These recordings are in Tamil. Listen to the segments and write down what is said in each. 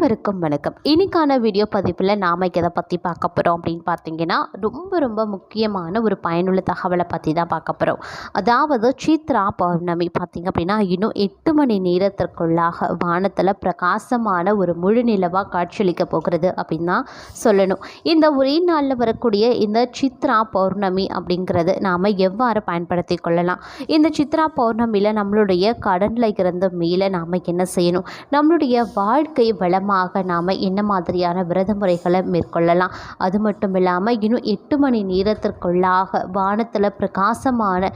அனைவருக்கும் வணக்கம். இன்றைக்கான வீடியோ பதிவில் நாம் எதை பற்றி பார்க்க போகிறோம் அப்படின்னு பார்த்தீங்கன்னா ரொம்ப ரொம்ப முக்கியமான ஒரு பயனுள்ள தகவலை பற்றி தான் பார்க்க போகிறோம் அதாவது சித்ரா பௌர்ணமி பார்த்திங்க அப்படின்னா இன்னும் எட்டு மணி நேரத்திற்குள்ளாக வானத்தில் பிரகாசமான ஒரு முழு நிலவாக காட்சியளிக்க போகிறது அப்படின்னு தான் சொல்லணும். இந்த ஒரே நாளில் வரக்கூடிய இந்த சித்ரா பௌர்ணமி அப்படிங்கிறது நாம் எவ்வாறு பயன்படுத்தி கொள்ளலாம்? இந்த சித்ரா பௌர்ணமியில் நம்மளுடைய கடனில் இருந்து மேலே நாம் என்ன செய்யணும்? நம்மளுடைய வாழ்க்கை வளமாக நாம் என்ன மாதிரியான விரத முறைகளை மேற்கொள்ளலாம். அது மட்டும் இல்லாமல் இன்னும் எட்டு மணி நேரத்திற்குள்ளாக வானத்தில் பிரகாசமான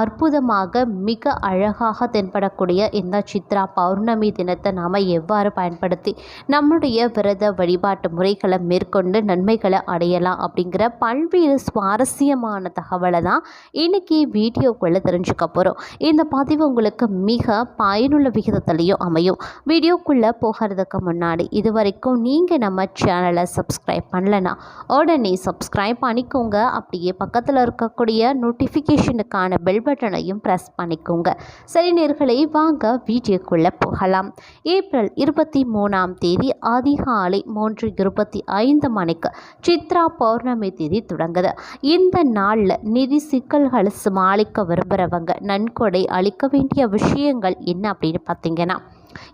அற்புதமாக மிக அழகாக தென்படக்கூடிய இந்த சித்ரா பௌர்ணமி தினத்தை நாம் எவ்வாறு பயன்படுத்தி நம்முடைய விரத வழிபாட்டு முறைகளை மேற்கொண்டு நன்மைகளை அடையலாம் அப்படிங்கிற பல்வேறு சுவாரஸ்யமான தகவலை தான் இன்றைக்கி வீடியோக்குள்ளே தெரிஞ்சுக்க போகிறோம் இந்த பதிவு உங்களுக்கு மிக பயனுள்ள விகிதத்திலையும் அமையும். வீடியோக்குள்ளே போகிறதுக்கு முன்னாடி இது வரைக்கும் நீங்கள் நம்ம சேனலை சப்ஸ்கிரைப் பண்ணலனா உடனே சப்ஸ்கிரைப் பண்ணிக்கோங்க. அப்படியே பக்கத்தில் இருக்கக்கூடிய நோட்டிஃபிகேஷனுக்கான பெல் பட்டனையும் ப்ரெஸ் பண்ணிக்கோங்க. சரி நேர்களை வாங்க வீடியோக்குள்ளே போகலாம். ஏப்ரல் இருபத்தி மூணாம் தேதி அதிகாலை மூன்று இருபத்தி ஐந்து மணிக்கு சித்ரா பௌர்ணமி தேதி தொடங்குது. இந்த நாளில் நிதி சிக்கல்களை சமாளிக்க விரும்புகிறவங்க நன்கொடை அளிக்க வேண்டிய விஷயங்கள் என்ன அப்படின்னு பார்த்தீங்கன்னா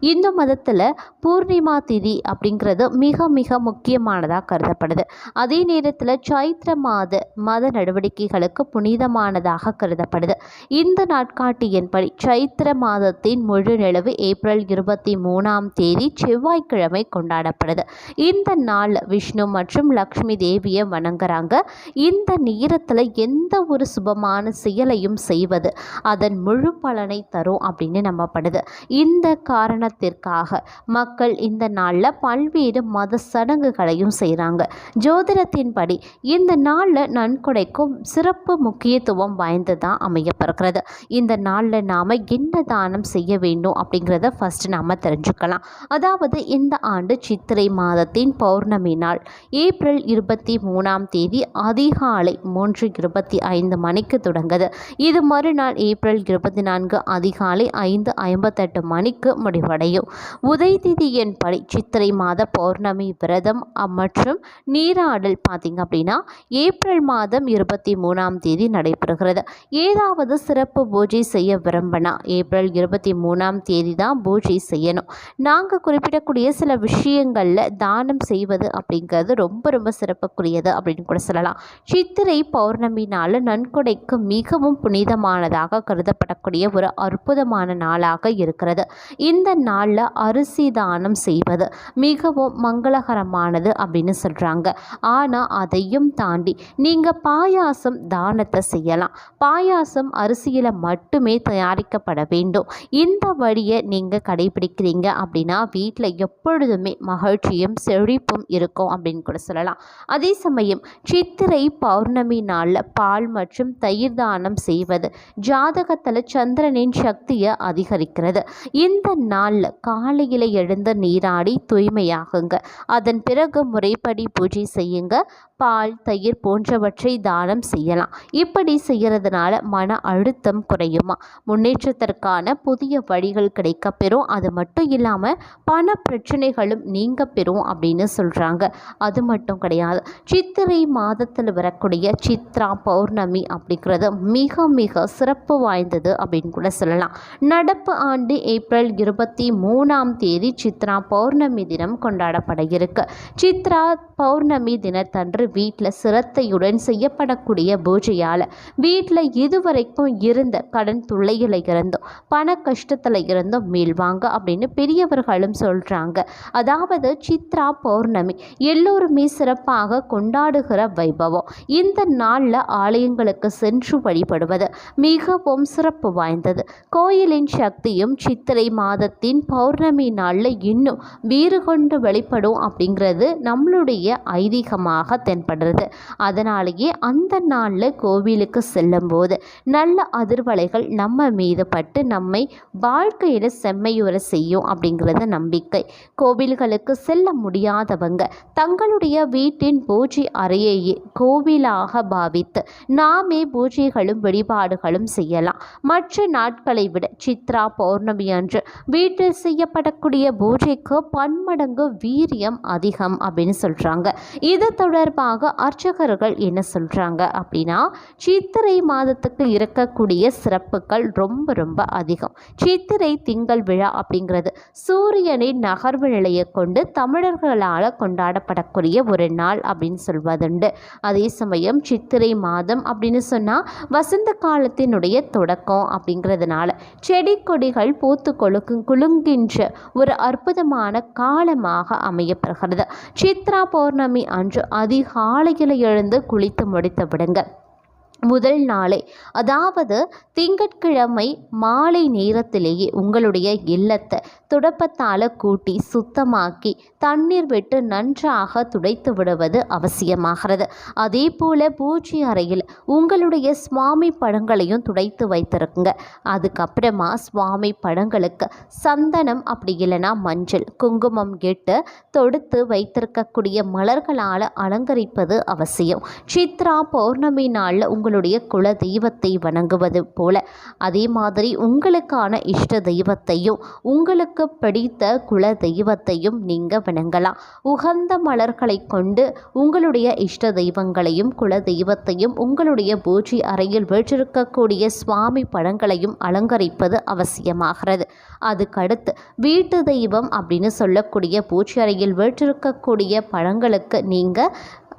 இந்து மதத்தில் பூர்ணிமா திதி அப்படிங்கிறது மிக மிக முக்கியமானதாக கருதப்படுது. அதே நேரத்தில் சைத்திர மாத மத நடவடிக்கைகளுக்கு புனிதமானதாக கருதப்படுது. இந்த நாட்காட்டியின்படி சைத்திர மாதத்தின் முழு நிலவு ஏப்ரல் இருபத்தி மூணாம் தேதி செவ்வாய்க்கிழமை கொண்டாடப்படுது. இந்த நாள் விஷ்ணு மற்றும் லக்ஷ்மி தேவியை வணங்குறாங்க. இந்த நேரத்தில் எந்த ஒரு சுபமான செயலையும் செய்வது அதன் முழு பலனை தரும் அப்படின்னு நம்பப்படுது. இந்த காரணத்திற்காக மக்கள் இந்த நாளில் பல்வேறு மத சடங்குகளையும் செய்கிறாங்க ஜோதிடத்தின்படி இந்த நாளில் நன்கொடைக்கும் சிறப்பு முக்கியத்துவம் வாய்ந்ததாக அமையப்படுகிறது இந்த நாளில் நாம் என்ன தானம் செய்ய வேண்டும் அப்படிங்கிறத ஃபஸ்ட்டு நாம் தெரிஞ்சுக்கலாம். அதாவது இந்த ஆண்டு சித்திரை மாதத்தின் பௌர்ணமி நாள் ஏப்ரல் இருபத்தி மூணாம் தேதி அதிகாலை மூன்று இருபத்தி ஐந்து மணிக்கு தொடங்குது. இது மறுநாள் ஏப்ரல் இருபத்தி நான்கு அதிகாலை ஐந்து ஐம்பத்தெட்டு மணிக்கு முடிவடையும். உதய் திதியின்படி சித்திரை மாத பௌர்ணமி விரதம் மற்றும் நீராடல் பார்த்திங்க அப்படின்னா ஏப்ரல் மாதம் இருபத்தி மூணாம் தேதி நடைபெறுகிறது. ஏதாவது சிறப்பு பூஜை செய்ய விரும்பினா ஏப்ரல் இருபத்தி மூணாம் தேதி தான் பூஜை செய்யணும். நாங்கள் குறிப்பிடக்கூடிய சில விஷயங்களில் தானம் செய்வது அப்படிங்கிறது ரொம்ப ரொம்ப சிறப்புக்குரியது அப்படின்னு கூட சொல்லலாம். சித்திரை பௌர்ணமி நாள் நன்கொடைக்கு மிகவும் புனிதமானதாக கருதப்படக்கூடிய ஒரு அற்புதமான நாளாக இருக்கிறது. இந்த நாளில் அரிசி தானம் செய்வது மிகவும் மங்களகரமானது அப்படின்னு சொல்கிறாங்க ஆனால் அதையும் தாண்டி நீங்கள் பாயாசம் தானத்தை செய்யலாம். பாயாசம் அரிசியில் மட்டுமே தயாரிக்கப்பட வேண்டும். இந்த வழியை நீங்கள் கடைபிடிக்கிறீங்க அப்படின்னா வீட்டில் எப்பொழுதுமே மகிழ்ச்சியும் செழிப்பும் இருக்கும் அப்படின்னு கூட சொல்லலாம். அதே சமயம் சித்திரை பௌர்ணமி நாளில் பால் மற்றும் தயிர் தானம் செய்வது ஜாதகத்தில் சந்திரனின் சக்தியை அதிகரிக்கிறது. இந்த நாளில் காலையில் எழுந்து நீராடி தூய்மையாகுங்க. அதன் பிறகு முறைப்படி பூஜை செய்யுங்க. பால் தயிர் போன்றவற்றை தானம் செய்யலாம். இப்படி செய்கிறதுனால மன அழுத்தம் குறையுமா? முன்னேற்றத்திற்கான புதிய வழிகள் கிடைக்கப்பெறும். அது மட்டும் இல்லாமல் பண பிரச்சனைகளும் நீங்க பெறும் அப்படின்னு சொல்கிறாங்க அது மட்டும் கிடையாது. சித்திரை மாதத்தில் வரக்கூடிய சித்ரா பௌர்ணமி அப்படிங்கிறது மிக மிக சிறப்பு வாய்ந்தது அப்படின்னு கூட சொல்லலாம். நடப்பு ஆண்டு ஏப்ரல் இருபத்தி மூணாம் தேதி சித்ரா பௌர்ணமி தினம் கொண்டாடப்பட இருக்கு. சித்ரா பௌர்ணமி தினத்தன்று வீட்டில் சிரத்தையுடன் செய்யப்படக்கூடிய பூஜையால் வீட்டில் இதுவரைக்கும் இருந்த கடன் தொல்லையில் இருந்தும் பண கஷ்டத்தில் இருந்தும் மீள்வாங்க அப்படின்னு பெரியவர்களும் சொல்கிறாங்க அதாவது சித்ரா பௌர்ணமி எல்லோருமே சிறப்பாக கொண்டாடுகிற வைபவம். இந்த நாளில் ஆலயங்களுக்கு சென்று வழிபடுவது மிகவும் சிறப்பு வாய்ந்தது. கோயிலின் சக்தியும் சித்திரை மாதத்தின் பௌர்ணமி நாளில் இன்னும் வீறு கொண்டு வெளிப்படும் அப்படிங்கிறது நம்மளுடைய ஐதீகமாக தென் தென்படுறது அதனாலேயே அந்த நாளில் கோவிலுக்கு செல்லும்போது நல்ல அதிர்வலைகள் நம்ம மீது பட்டு நம்மை வாழ்க்கையில் செம்மையுற செய்யும் அப்படிங்கிறது நம்பிக்கை. கோவில்களுக்கு செல்ல முடியாதவங்க தங்களுடைய வீட்டின் பூஜை அறையையே கோவிலாக பாவித்து நாமே பூஜைகளும் வழிபாடுகளும் செய்யலாம். மற்ற நாட்களை விட சித்ரா பௌர்ணமி அன்று வீட்டில் செய்யப்படக்கூடிய பூஜைக்கு பன்மடங்கு வீரியம் அதிகம் அப்படின்னு சொல்கிறாங்க இது தொடர்பாக அர்ச்சகர்கள் என்ன சொல்கிறாங்க அப்படின்னா சித்திரை மாதத்துக்கு இருக்கக்கூடிய சிறப்புகள் ரொம்ப ரொம்ப அதிகம். சித்திரை திங்கள் விழா அப்படிங்கிறது சூரியனின் நகர்வு நிலையை கொண்டு தமிழர்களால் கொண்டாடப்படக்கூடிய ஒரு நாள் அப்படின்னு சொல்வதுண்டு. அதே சமயம் சித்திரை மாதம் அப்படின்னு சொன்னால் வசந்த காலத்தினுடைய தொடக்கம் அப்படிங்கிறதுனால செடி கொடிகள் பூத்து கொழுக்கு குலுங்கின்ற ஒரு அற்புதமான காலமாக அமையப்படுகிறது சித்ரா பௌர்ணமி அன்று காலையில் எழுந்து குளித்து முடித்து விடுங்க முதல் நாளே. அதாவது திங்கட்கிழமை மாலை நேரத்திலேயே உங்களுடைய இல்லத்தை துடப்பத்தால் கூட்டி சுத்தமாக்கி தண்ணீர் விட்டு நன்றாக துடைத்து விடுவது அவசியமாகிறது. அதே போல் பூஜை அறையில் உங்களுடைய சுவாமி படங்களையும் துடைத்து வைத்திருக்குங்க. அதுக்கப்புறமா சுவாமி படங்களுக்கு சந்தனம் அப்படி இல்லைன்னா மஞ்சள் குங்குமம் கெட்டு தொடுத்து வைத்திருக்கக்கூடிய மலர்களால் அலங்கரிப்பது அவசியம். சித்ரா பௌர்ணமி நாளில் உங்களுடைய குல தெய்வத்தை வணங்குவது போல. அதே மாதிரி உங்களுக்கான இஷ்ட தெய்வத்தையும் உங்களுக்கு பிடித்த குல தெய்வத்தையும் நீங்கள் வணங்கலாம். உகந்த மலர்களை கொண்டு உங்களுடைய இஷ்ட தெய்வங்களையும் குல தெய்வத்தையும் உங்களுடைய பூஜை அறையில் வீற்றிருக்கக்கூடிய சுவாமி படங்களையும் அலங்கரிப்பது அவசியமாகிறது. அதுக்கடுத்து வீட்டு தெய்வம் அப்படின்னு சொல்லக்கூடிய பூஜை அறையில் வீற்றிருக்கக்கூடிய பழங்களுக்கு நீங்கள்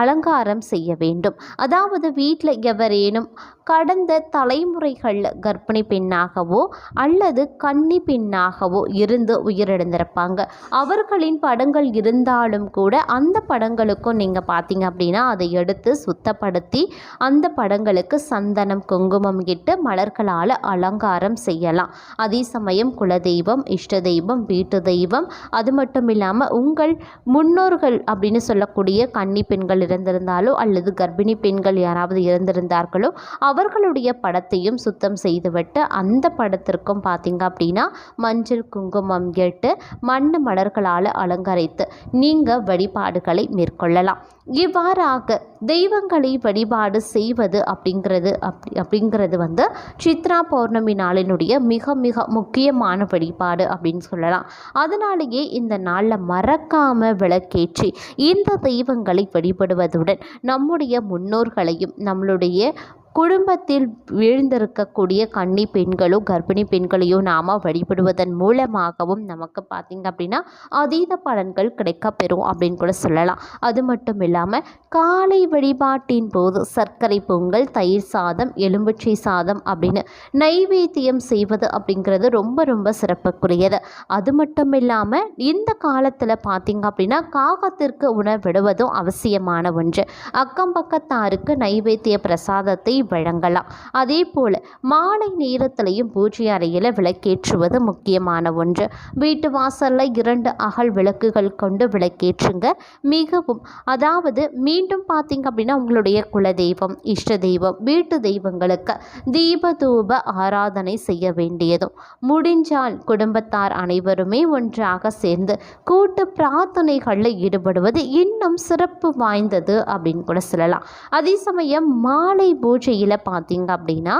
அலங்காரம் செய்ய வேண்டும். அதாவது வீட்டில் எவரேனும் கடந்த தலைமுறைகளில் கர்ப்பிணி பெண்ணாகவோ அல்லது கன்னி பெண்ணாகவோ இருந்து உயிரிழந்திருப்பாங்க. அவர்களின் படங்கள் இருந்தாலும் கூட அந்த படங்களுக்கும் நீங்கள் பார்த்தீங்க அப்படின்னா அதை எடுத்து சுத்தப்படுத்தி அந்த படங்களுக்கு சந்தனம் குங்குமம் இட்டு மலர்களால் அலங்காரம் செய்யலாம். அதே சமயம் குலதெய்வம் இஷ்ட தெய்வம் வீட்டு தெய்வம் அது மட்டும் இல்லாமல் உங்கள் முன்னோர்கள் அப்படின்னு சொல்லக்கூடிய கன்னி பெண்கள் இருந்திருந்தாலோ அல்லது கர்ப்பிணி பெண்கள் யாராவது இறந்திருந்தார்களோ அவர்களுடைய படத்தையும் சுத்தம் செய்துவிட்டு அந்த படத்திற்கும் பார்த்தீங்க அப்படின்னா மஞ்சள் குங்குமம் கேட்டு மண் மலர்களால் அலங்கரித்து நீங்கள் வழிபாடுகளை மேற்கொள்ளலாம். இவ்வாறாக தெய்வங்களை வழிபாடு செய்வது அப்படிங்கிறது அப்படி அப்படிங்கிறது வந்து சித்ரா பௌர்ணமி நாளினுடைய மிக மிக முக்கியமான வழிபாடு அப்படின்னு சொல்லலாம். அதனாலேயே இந்த நாளில் மறக்காமல் விளக்கேற்றி இந்த தெய்வங்களை வழிபடுவதுடன் நம்முடைய முன்னோர்களையும் நம்மளுடைய குடும்பத்தில் வீழ்ந்திருக்கக்கூடிய கன்னி பெண்களோ கர்ப்பிணி பெண்களையோ நாம் வழிபடுவதன் மூலமாகவும் நமக்கு பார்த்திங்க அப்படின்னா அதீத பலன்கள் கிடைக்கப்பெறும் அப்படின்னு கூட சொல்லலாம். அது மட்டும் இல்லாமல் காலை வழிபாட்டின் போது சர்க்கரை பொங்கல் தயிர் சாதம் எலும்புச்சை சாதம் அப்படின்னு நைவேத்தியம் செய்வது அப்படிங்கிறது ரொம்ப ரொம்ப சிறப்புக்குரியது. அது மட்டும் இல்லாமல் இந்த காலத்தில் பார்த்திங்க அப்படின்னா காகத்திற்கு உணவிடுவதும் அவசியமான ஒன்று. அக்கம் பக்கத்தாருக்கு நைவேத்திய பிரசாதத்தை வழங்கலாம் அதே போல் மாலை நேரத்திலையும் பூஜை அறையில் விளக்கேற்றுவது முக்கியமான ஒன்று. வீட்டு வாசலில் இரண்டு அகல் விளக்குகள் கொண்டு விளக்கேற்றுங்க. மிகவும் அதாவது மீண்டும் பார்த்தீங்க அப்படின்னா உங்களுடைய குலதெய்வம் இஷ்ட தெய்வம் வீட்டு தெய்வங்களுக்கு தீப தூப ஆராதனை செய்ய வேண்டியதும். முடிஞ்சால் குடும்பத்தார் அனைவருமே ஒன்றாக சேர்ந்து கூட்டு பிரார்த்தனைகளில் ஈடுபடுவது இன்னும் சிறப்பு வாய்ந்தது அப்படின்னு கூட சொல்லலாம். அதே சமயம் மாலை பூஜை பூஜையில் பார்த்தீங்க அப்படின்னா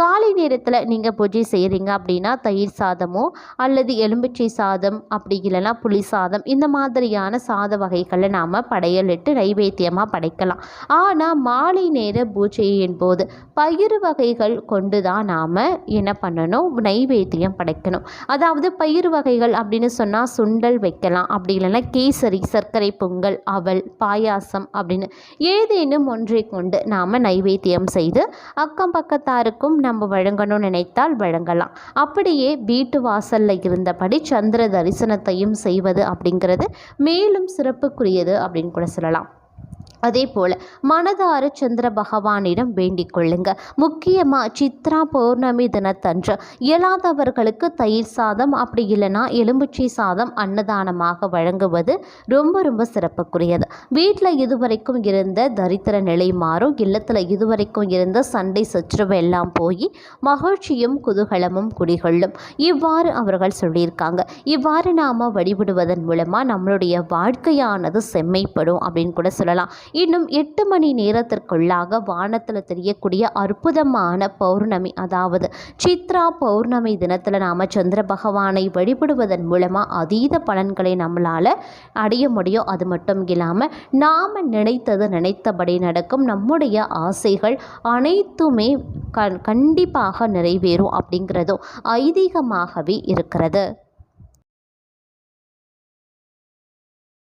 காலை நேரத்தில் நீங்கள் பூஜை செய்கிறீங்க அப்படின்னா தயிர் சாதமோ அல்லது எலும்பிச்சை சாதம் அப்படி இல்லைனா புளி சாதம் இந்த மாதிரியான சாத வகைகளை நாம் படையலிட்டு நைவேத்தியமாக படைக்கலாம். ஆனால் மாலை நேர பூஜையின் போது பயிறு வகைகள் கொண்டு தான் நாம் என்ன பண்ணணும்? நைவேத்தியம் படைக்கணும். அதாவது பயிறு வகைகள் அப்படின்னு சொன்னால் சுண்டல் வைக்கலாம். அப்படி இல்லைன்னா கேசரி சர்க்கரை பொங்கல் அவல் பாயாசம் அப்படின்னு ஏதேனும் ஒன்றை கொண்டு நாம் நைவேத்தியம் செய்து அக்கம் பக்கத்தாருக்கும் நம்ம வழங்கணும்னு நினைத்தால் வழங்கலாம். அப்படியே வீட்டு வாசலில் இருந்தபடி சந்திர தரிசனத்தையும் செய்வது அப்படிங்கிறது மேலும் சிறப்புக்குரியது அப்படின்னு கூட சொல்லலாம். அதே போல் மனதார சந்திர பகவானிடம் வேண்டிக் கொள்ளுங்க. முக்கியமாக சித்ரா பௌர்ணமி தினத்தன்று இயலாதவர்களுக்கு தயிர் சாதம் அப்படி இல்லைன்னா எலும்புச்சை சாதம் அன்னதானமாக வழங்குவது ரொம்ப ரொம்ப சிறப்புக்குரியது. வீட்டில் இதுவரைக்கும் இருந்த தரித்திர நிலை மாறும். இல்லத்தில் இதுவரைக்கும் இருந்த சண்டை சச்சரவு எல்லாம் போய் மகிழ்ச்சியும் குதூகலமும் குடிகொள்ளும். இவ்வாறு அவர்கள் சொல்லியிருக்காங்க. இவ்வாறு நாம் வழிபடுவதன் மூலமாக நம்மளுடைய வாழ்க்கையானது செம்மைப்படும் அப்படின்னு கூட சொல்லலாம். இன்னும் எட்டு மணி நேரத்திற்குள்ளாக வானத்தில் தெரியக்கூடிய அற்புதமான பௌர்ணமி அதாவது சித்ரா பௌர்ணமி தினத்தில் நாம் சந்திர பகவானை வழிபடுவதன் மூலமாக அதீத பலன்களை நம்மளால் அடைய முடியும். அது மட்டும் இல்லாமல் நாம் நினைத்தது நினைத்தபடி நடக்கும் நம்முடைய ஆசைகள் அனைத்துமே க கண்டிப்பாக நிறைவேறும் அப்படிங்கிறதும் ஐதீகமாகவே இருக்கிறது.